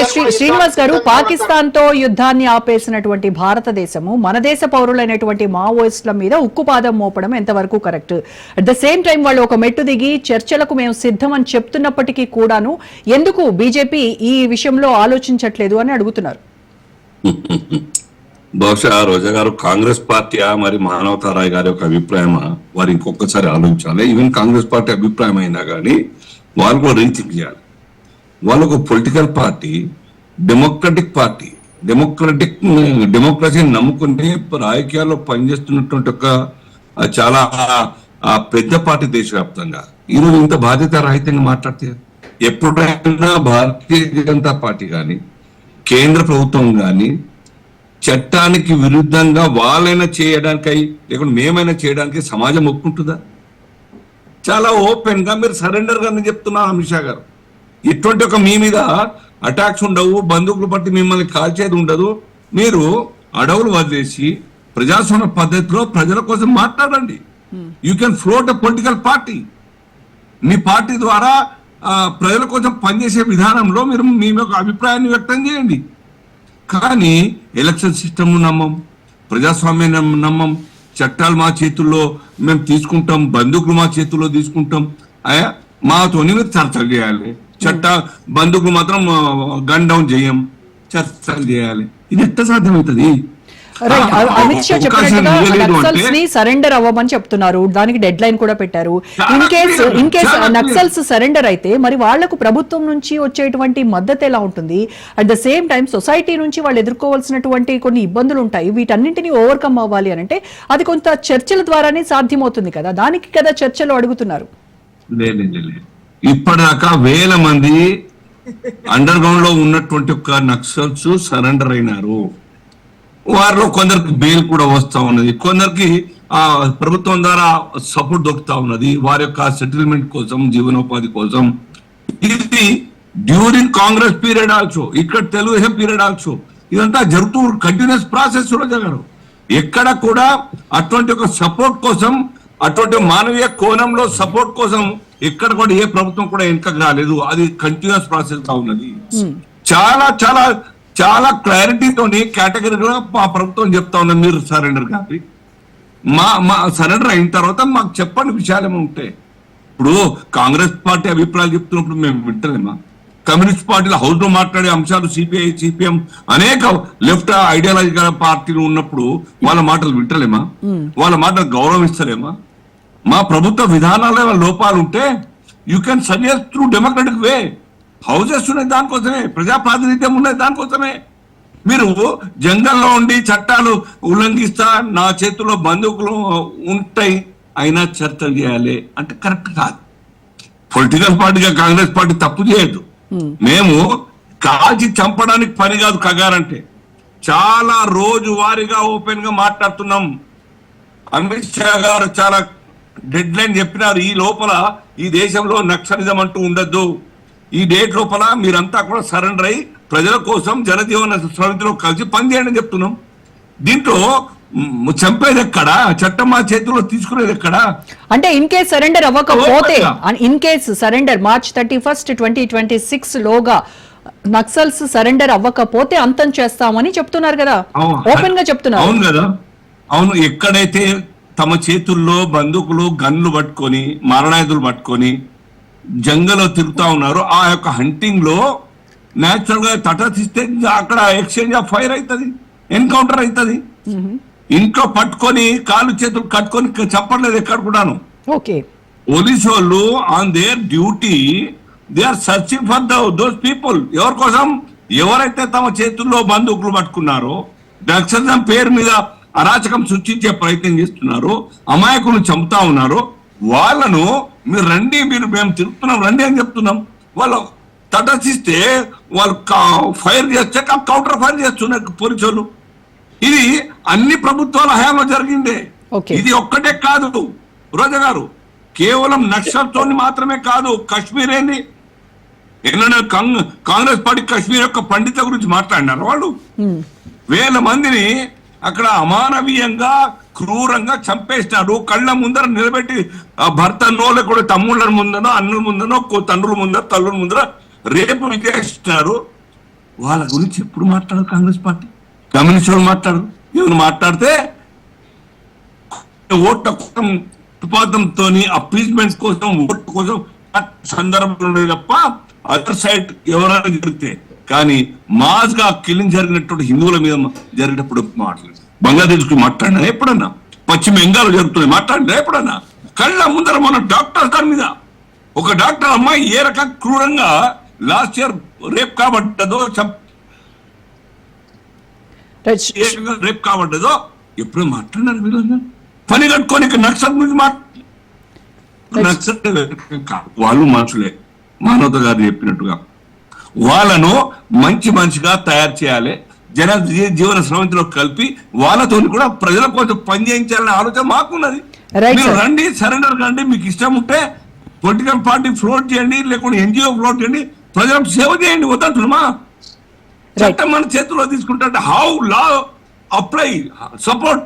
Okay Shri Srinivas గారు పాకిస్తాన్తో యుద్ధాన్ని ఆపేసినటువంటి భారతదేశము. మన దేశ పౌరులైనటువంటి మావోయిస్టుల మీద ఉక్కుపాదం మోపడం ఎంతవరకు correct? At the same time వాళ్ళు ఒక మెట్టు దిగి చర్చలకు మేము సిద్ధం అని చెప్తున్నప్పటికీ కూడాను ఎందుకు బీజేపీ ఈ విషయంలో ఆలోచించట్లేదు అని అడుగుతున్నారు? బహుశా రోజా గారు కాంగ్రెస్ పార్టీయా మరి మానవతారాయ్ గారి యొక్క అభిప్రాయమా? వారు ఇంకొకసారి ఆలోచించాలి. ఈవెన్ కాంగ్రెస్ పార్టీ అభిప్రాయం అయినా కానీ వాళ్ళు కూడా రీథింక్ చేయాలి. వాళ్ళు ఒక political party democratic party democratic డెమోక్రసీని నమ్ముకుని రాజకీయాల్లో పనిచేస్తున్నటువంటి ఒక చాలా ఆ పెద్ద పార్టీ దేశవ్యాప్తంగా. ఈరోజు ఇంత బాధ్యత రహితంగా మాట్లాడితే ఎప్పుడైనా భారతీయ జనతా పార్టీ కానీ కేంద్ర ప్రభుత్వం కానీ చట్టానికి విరుద్ధంగా వాళ్ళైనా చేయడానికై లేకుంటే మేమైనా చేయడానికి సమాజం ఒప్పుకుంటుందా? చాలా ఓపెన్గా మీరు సరెండర్ గానే చెప్తున్నా అమిత్ షా గారు. ఇటువంటి ఒక మీ మీద అటాక్స్ ఉండవు బందూకులు పట్టి మిమ్మల్ని కాల్చేది ఉండదు. మీరు అడవులు వదిలేసి ప్రజాస్వామ్య పద్ధతిలో ప్రజల కోసం మాట్లాడండి. You can float a political party me party ద్వారా ప్రజల కోసం పనిచేసే విధానంలో మీరు మీ యొక్క అభిప్రాయాన్ని వ్యక్తం చేయండి. కానీ ఎలక్షన్ సిస్టమ్ నమ్మం ప్రజాస్వామ్యం నమ్మం. చట్టాలు మా చేతుల్లో మేము తీసుకుంటాం బందూకులు మా చేతుల్లో తీసుకుంటాం. అయ్యా మాతోని మీరు చర్చలు చేయాలి. చట్ట బందూకులు మాత్రం గన్ డౌన్ చేయం చర్చలు చేయాలి. ఇది ఎట్ట సాధ్యమవుతుంది? అమిత్ షా చెప్పినట్టుగా సరెండర్ అవ్వమని చెప్తున్నారు. దానికి డెడ్ లైన్ కూడా పెట్టారు. In case in case. Naxals surrender అయితే మరి వాళ్ళకు ప్రభుత్వం నుంచి వచ్చేటువంటి మద్దతు ఎలా ఉంటుంది? At the same time society నుంచి వాళ్ళు ఎదుర్కోవాల్సినటువంటి కొన్ని ఇబ్బందులు ఉంటాయి. వీటన్నింటినీ ఓవర్కమ్ అవ్వాలి అని అంటే అది కొంత చర్చల ద్వారానే సాధ్యమవుతుంది కదా? దానికి కదా చర్చలు అడుగుతున్నారు. లేదు. ఇప్పటిదాకా వేల మంది అండర్ గ్రౌండ్లో ఉన్నటువంటి ఒక నక్సల్స్ సరెండర్ అయినారు. వారిలో కొందరికి బెయిల్ కూడా వస్తా ఉన్నది. కొందరికి ఆ ప్రభుత్వం ద్వారా సపోర్ట్ దొరుకుతా ఉన్నది. వారి యొక్క సెటిల్మెంట్ కోసం జీవనోపాధి కోసం. ఇది డ్యూరింగ్ కాంగ్రెస్ పీరియడ్ ఆల్సో ఇక్కడ తెలుగుదేశం పీరియడ్ ఆల్సో ఇదంతా జరుగుతూ కంటిన్యూస్ ప్రాసెస్ కూడా జరగరు ఎక్కడ కూడా అటువంటి ఒక సపోర్ట్ కోసం అటువంటి మానవీయ కోణంలో సపోర్ట్ కోసం ఎక్కడ కూడా ఏ ప్రభుత్వం కూడా వెనుకకు రాలేదు. అది కంటిన్యూస్ ప్రాసెస్గా ఉన్నది. చాలా చాలా చాలా క్లారిటీతోని కేటగిరీగా మా ప్రభుత్వం చెప్తా ఉన్నది. మీరు సరెండర్ కాదు మా మా సరెండర్ అయిన తర్వాత మాకు చెప్పండి విషయాలు ఏమో ఉంటాయి ఇప్పుడు కాంగ్రెస్ పార్టీ అభిప్రాయాలు చెప్తున్నప్పుడు మేము వింటలేమా? కమ్యూనిస్ట్ పార్టీల హౌస్లో మాట్లాడే అంశాలు సిపిఐ సిపిఎం అనేక లెఫ్ట్ ఐడియాలజీ గల పార్టీలు ఉన్నప్పుడు వాళ్ళ మాటలు వింటలేమా? వాళ్ళ మాటలు గౌరవిస్తలేమా మా ప్రభుత్వ విధానాల లోపాలు ఉంటే you can suggest through democratic way houses ఉన్నాయి దానికోసమే ప్రజా ప్రాతినిధ్యం ఉన్నాయి దానికోసమే. మీరు జంగల్లో ఉండి చట్టాలు ఉల్లంఘిస్తా నా చేతిలో బందూకులు ఉంటాయి అయినా చర్చలు చేయాలి అంటే కరెక్ట్ కాదు. పొలిటికల్ పార్టీగా కాంగ్రెస్ పార్టీ తప్పు చేయదు. మేము కాల్చి చంపడానికి పని కాదు కగారంటే. చాలా రోజువారీగా ఓపెన్గా మాట్లాడుతున్నాం. అమిత్ షా గారు చాలా డెడ్ లైన్ చెప్పినారు ఈ లోపల ఈ దేశంలో నక్సలిజం అంటూ ఉండద్దు. ఈ డేట్ లోపల మీరంతా కూడా సరెండర్ అయి ప్రజల కోసం జనజీవన సమితిలో కలిసి పనిచేయండి అని చెప్తున్నాం. దీంట్లో చంపేది ఎక్కడా? చట్టం మా చేతిలో తీసుకునేది ఎక్కడా? అంటే ఇన్ కేస్ సరెండర్ అవ్వకపోతే. In case surrender March thirty first twenty twenty six లోగా నక్సల్స్ సరెండర్ అవ్వకపోతే అంతం చేస్తామని చెప్తున్నారు కదా. ఓపెన్గా చెప్తున్నారు. అవును కదా. అవును ఎక్కడైతే తమ చేతుల్లో బందూకులు గన్లు పట్టుకొని మరణాయుధులు పట్టుకొని జంగలో తిరుగుతా ఉన్నారు. ఆ యొక్క హంటింగ్లో నేచురల్గా తటస్థిస్తే అక్కడ ఎక్స్చేంజ్ ఆఫ్ ఫైర్ అవుతుంది ఎన్కౌంటర్ అవుతుంది ఇంట్లో పట్టుకొని కాళ్ళు చేతులు కట్టుకొని చెప్పట్లేదు ఎక్కడ కూడాను. ఓకే. పోలీసు వాళ్ళు on there duty they are searching for those people ఎవరి కోసం? ఎవరైతే తమ చేతుల్లో బందూకులు పట్టుకున్నారో నక్సలిజం పేరు మీద అరాచకం సృష్టించే ప్రయత్నం చేస్తున్నారో అమాయకులను చంపుతా ఉన్నారో. వాళ్ళను మీరు రండి మీరు మేము తిరుగుతున్నాం రండి అని చెప్తున్నాం. వాళ్ళు తటస్థిస్తే వాళ్ళు ఫైర్ చేస్తే కౌంటర్ ఫైర్ చేస్తున్నారు పోలీసు వాళ్ళు ఇది అన్ని ప్రభుత్వాల హయాంలో జరిగిందే. ఇది ఒక్కటే కాదు రోజా గారు. కేవలం నక్సల్తో మాత్రమే కాదు కాశ్మీర్ ఏంది? ఎన్నడూ కాంగ్- కాంగ్రెస్ పార్టీ కాశ్మీర్ యొక్క పండిత గురించి మాట్లాడినారు వాళ్ళు? వేల మందిని అక్కడ అమానవీయంగా క్రూరంగా చంపేసినారు. కళ్ళ ముందర నిలబెట్టి ఆ భర్తనో లేకుండా తమ్ముళ్ళ ముందనో అన్నుల ముందనో కో- తండ్రుల ముందర తల్లుల ముందర రేపు చేస్తున్నారు వాళ్ళ గురించి ఎప్పుడు మాట్లాడరు కాంగ్రెస్ పార్టీ? కమ్యూనిస్ట్ వాళ్ళు మాట్లాడరు. ఏమైనా మాట్లాడితే ఓట్ల కోసం విపాదంతో అప్పీజ్మెంట్ కోసం ఓట్ల కోసం సందర్భంలో తప్ప అదర్ సైడ్ ఎవరైనా జరిగితే కానీ మాస్గా కిల్లింగ్ జరిగినటువంటి హిందువుల మీద జరిగినప్పుడు మాట్లాడు. బంగ్లాదేశ్కి మాట్లాడినా? ఎప్పుడన్నా? పశ్చిమ బెంగాల్ జరుగుతుంది మాట్లాడినా? ఎప్పుడన్నా? కళ్ళ ముందర మన డాక్టర్ దాని మీద. ఒక డాక్టర్ అమ్మాయి ఏ రకం క్రూరంగా లాస్ట్ ఇయర్ రేప్ కాబట్టదో రేపు కాబడ్డదో ఎప్పుడు మాట్లాడినారు వీళ్ళు పని కట్టుకొని నక్సల్ గురించి మాట్లా నక్సల్. వాళ్ళు మనుషులే. మానవత గారు చెప్పినట్టుగా. వాళ్ళను మంచి మనిషిగా తయారు చేయాలి జన జీవన స్రవంతిలో కలిపి వాళ్ళతో కూడా ప్రజల కోసం పని చేయించాలనే ఆలోచన మాకున్నది మీరు. రండి సరెండర్ కండి మీకు ఇష్టం ఉంటే పొలిటికల్ పార్టీ ఫ్లోట్ చేయండి లేకుంటే ఎన్జిఓ ఫ్లోట్ చేయండి ప్రజలకు సేవ చేయండి వద్దంటున్నామా. చట్టం మన చేతిలో తీసుకుంటే హౌ లా అప్లై సపోర్ట్